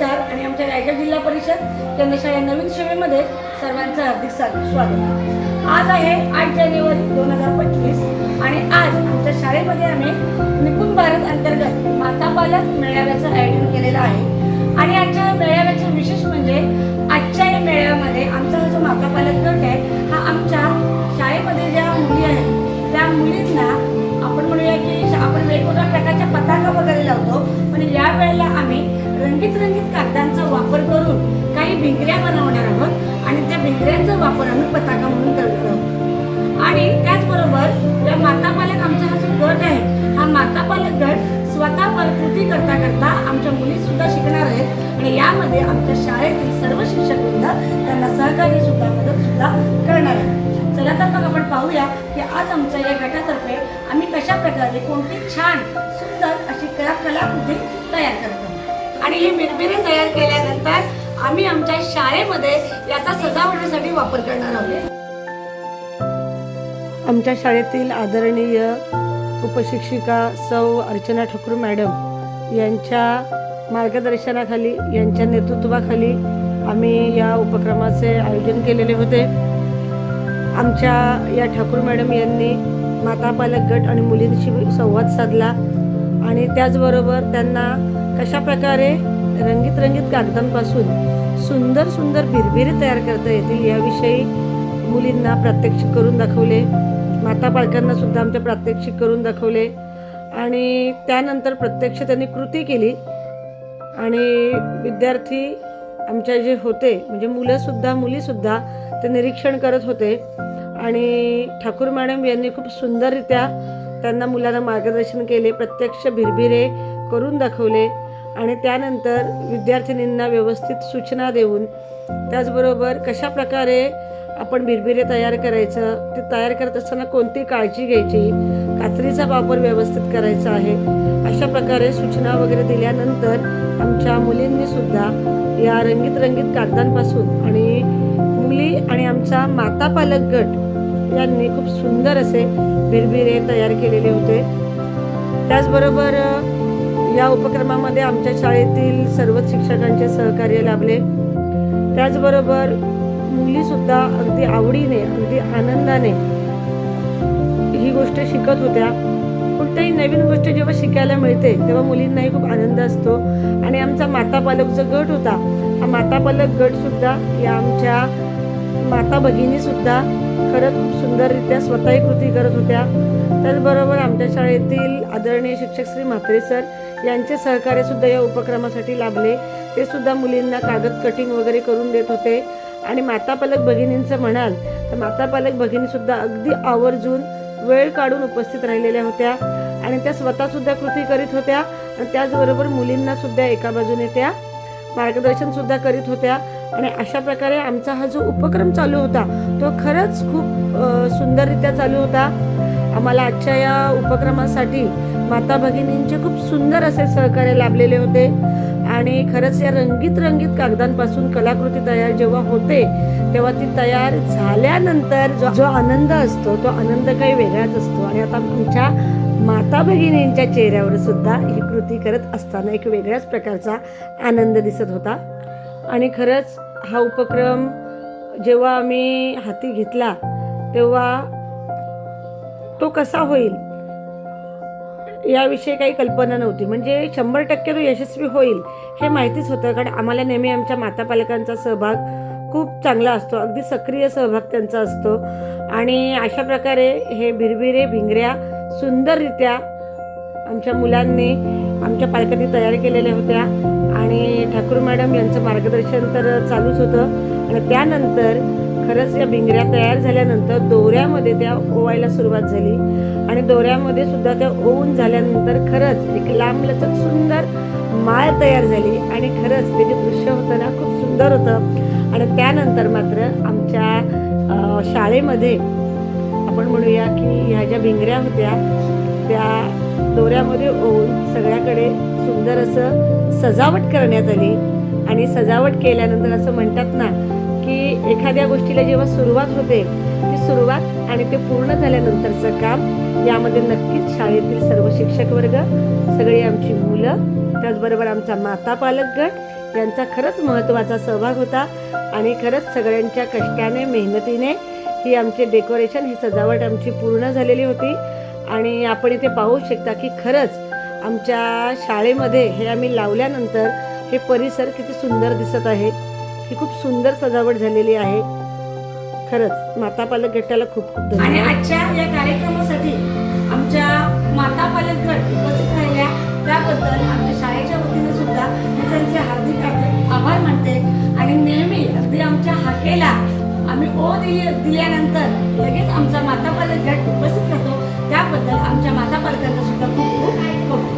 आमच्या रायगड जिल्हा परिषद केंद्रशाळा नवीन सेवेमध्ये सर्वांचं हार्दिक स्वागत. आज आहे आठ जानेवारी दोन हजार पंचवीस आणि आज आमच्या शाळेमध्ये आम्ही निपुण भारत अंतर्गत माता पालक मेळाव्याचं आयोजन केलेलं आहे. आणि आजच्या मेळाव्याचं विशेष म्हणजे आजच्या या मेळाव्यामध्ये आमचा हा जो माता पालक गट आहे हा आमच्या शाळेमध्ये ज्या मुली आहेत त्या मुलींना आपण म्हणूया की आपण वेगवेगळ्या प्रकारच्या भिंगऱ्या बनवणार आहोत आणि त्या भिंगऱ्यांचा वापर आम्ही पताका म्हणून करणार आहोत. आणि त्याचबरोबर या मातापालक आमचा हा जो गट आहे हा मातापालक गट स्वतः प्रकृती करता करता आमच्या मुली सुद्धा शिकणार आहेत. आणि यामध्ये आमच्या शाळेतील सर्व शिक्षक वृंद त्यांना सहकार्य सुद्धा मदत सुद्धा करणार आहेत. चला तर मग आपण पाहूया की आज आमच्या या गटातर्फे आम्ही कशा प्रकारे कोणती छान सुंदर अशी कला कलाकृती तयार करतो. आणि हे बिरबिरे तयार केल्यानंतर आम्ही आमच्या शाळेमध्ये याचा सजावटीसाठी वापर करणार आहोत. आमच्या शाळेतील आदरणीय उपशिक्षिका सौ अर्चना ठाकूर मॅडम यांच्या मार्गदर्शनाखाली यांच्या नेतृत्वाखाली आम्ही या उपक्रमाचे आयोजन केलेले होते. आमच्या या ठाकूर मॅडम यांनी माता पालक गट आणि मुलींशी संवाद साधला आणि त्याचबरोबर त्यांना कशा प्रकारे रंगीत रंगीत कागदांपासून सुंदर सुंदर भिरभिरे तयार करता येतील याविषयी मुलींना प्रात्यक्षिक करून दाखवले. माता पालकांना सुद्धा आमच्या प्रात्यक्षिक करून दाखवले. आणि त्यानंतर प्रत्यक्ष त्यांनी कृती केली. आणि विद्यार्थी आमच्या जे होते म्हणजे मुलंसुद्धा मुलीसुद्धा ते निरीक्षण करत होते. आणि ठाकूर मॅडम यांनी खूप सुंदररित्या त्यांना मुलांना मार्गदर्शन केले प्रत्यक्ष भिरभिरे करून दाखवले. आणि त्यानंतर विद्यार्थिनींना व्यवस्थित सूचना देऊन त्याचबरोबर कशा प्रकारे आपण बिरबिरे तयार करायचं ते तयार करत असताना कोणती काळजी घ्यायची कात्रीचा वापर व्यवस्थित करायचा आहे अशा प्रकारे सूचना वगैरे दिल्यानंतर आमच्या मुलींनी सुद्धा या रंगीत रंगीत कागदांपासून आणि मुली आणि आमचा माता पालक गट यांनी खूप सुंदर असे बिरबिरे तयार केलेले होते. त्याचबरोबर या उपक्रमामध्ये आमच्या शाळेतील सर्वच शिक्षकांचे सहकार्य लाभले. त्याचबरोबर मुलीसुद्धा अगदी आवडीने अगदी आनंदाने ही गोष्ट शिकत होत्या. कोणत्याही नवीन गोष्ट जेव्हा शिकायला मिळते तेव्हा मुलींनाही खूप आनंद असतो. आणि आमचा माता पालक जो गट होता. हा माता पालक गटसुद्धा या आमच्या माता भगिनीसुद्धा खरंच खूप सुंदररित्या स्वतःही कृती करत होत्या. त्याचबरोबर आमच्या शाळेतील आदरणीय शिक्षक श्री म्हात्रे सर यांचे सहकार्य सुद्धा या उपक्रमासाठी लाभले. ते सुद्धा मुलींना कागद कटिंग वगैरे करून देत होते. आणि माता पालक भगिनींचं म्हणाल तर माता पालक भगिनीसुद्धा अगदी आवर्जून वेळ काढून उपस्थित राहिलेल्या होत्या. आणि त्या स्वतःसुद्धा कृती करीत होत्या. आणि त्याचबरोबर मुलींना सुद्धा एका बाजूने त्या मार्गदर्शन सुद्धा करीत होत्या. आणि अशा प्रकारे आमचा हा जो उपक्रम चालू होता तो खरंच खूप सुंदररित्या चालू होता. आम्हाला आजच्या या उपक्रमासाठी माता भगिनींचे खूप सुंदर असे सहकार्य लाभलेले होते. आणि खरंच या रंगीत रंगीत कागदांपासून कलाकृती तयार जेव्हा होते तेव्हा ती तयार झाल्यानंतर जो जो आनंद असतो तो आनंद काही वेगळाच असतो. आणि आता आमच्या माता भगिनींच्या चेहऱ्यावर सुद्धा ही कृती करत असताना एक वेगळ्याच प्रकारचा आनंद दिसत होता. आणि खरंच हा उपक्रम जेव्हा आम्ही हाती घेतला तेव्हा तो कसा होईल? याविषयी काही कल्पना नव्हती. म्हणजे शंभर टक्के तो यशस्वी होईल हे माहितीच होतं. कारण आम्हाला नेहमी आमच्या माता पालकांचा सहभाग खूप चांगला असतो. अगदी सक्रिय सहभाग त्यांचा असतो. आणि अशा प्रकारे हे भिरभिरे भिंगऱ्या सुंदररित्या आमच्या मुलांनी आमच्या पालकांनी तयार केलेल्या होत्या. आणि ठाकूर मॅडम यांचं मार्गदर्शन तर चालूच होतं. आणि त्यानंतर खरंच या भिंगऱ्या तयार झाल्यानंतर दोऱ्यामध्ये त्या ओवायला सुरुवात झाली. आणि दोऱ्यामध्ये सुद्धा त्या ओवून झाल्यानंतर खरंच एक लांबलचक सुंदर माळ तयार झाली. आणि खरंच ते जे दृश्य होतं ना खूप सुंदर होतं. आणि त्यानंतर मात्र आमच्या शाळेमध्ये आपण म्हणूया की ह्या ज्या भिंगऱ्या होत्या त्या दोऱ्यामध्ये ओवून सगळ्याकडे सुंदर असं सजावट करण्यात आली. आणि सजावट केल्यानंतर असं म्हणतात ना की एखाद्या गोष्टीला जेव्हा सुरुवात होते ती सुरुवात आणि ते पूर्ण झाल्यानंतरचं काम यामध्ये नक्कीच शाळेतील सर्व शिक्षक वर्ग सगळी आमची मुलं त्याचबरोबर आमचा माता पालक गट यांचा खरंच महत्त्वाचा सहभाग होता आणि खरंच सगळ्यांच्या कष्टाने मेहनतीने ही आमचे डेकोरेशन ही सजावट आमची पूर्ण झालेली होती. आणि आपण इथे पाहू शकता की खरंच आमच्या शाळेमध्ये हे आम्ही लावल्यानंतर हे परिसर किती सुंदर दिसत आहे. ही खूप सुंदर सजावट झालेली आहे. खरंच माता पालक गटाला खूप खूप आणि आजच्या या कार्यक्रमासाठी आमच्या माता पालक गट उपस्थित राहिल्या. त्याबद्दल आमच्या शाळेच्या वतीने सुद्धा मी त्यांचे हार्दिक आभार मानते. आणि नेहमी अगदी आमच्या हाकेला आम्ही ओ दिली दिल्यानंतर लगेच आमचा माता पालक गट उपस्थित राहतो. त्याबद्दल आमच्या माता पालकांना सुद्धा खूप खूप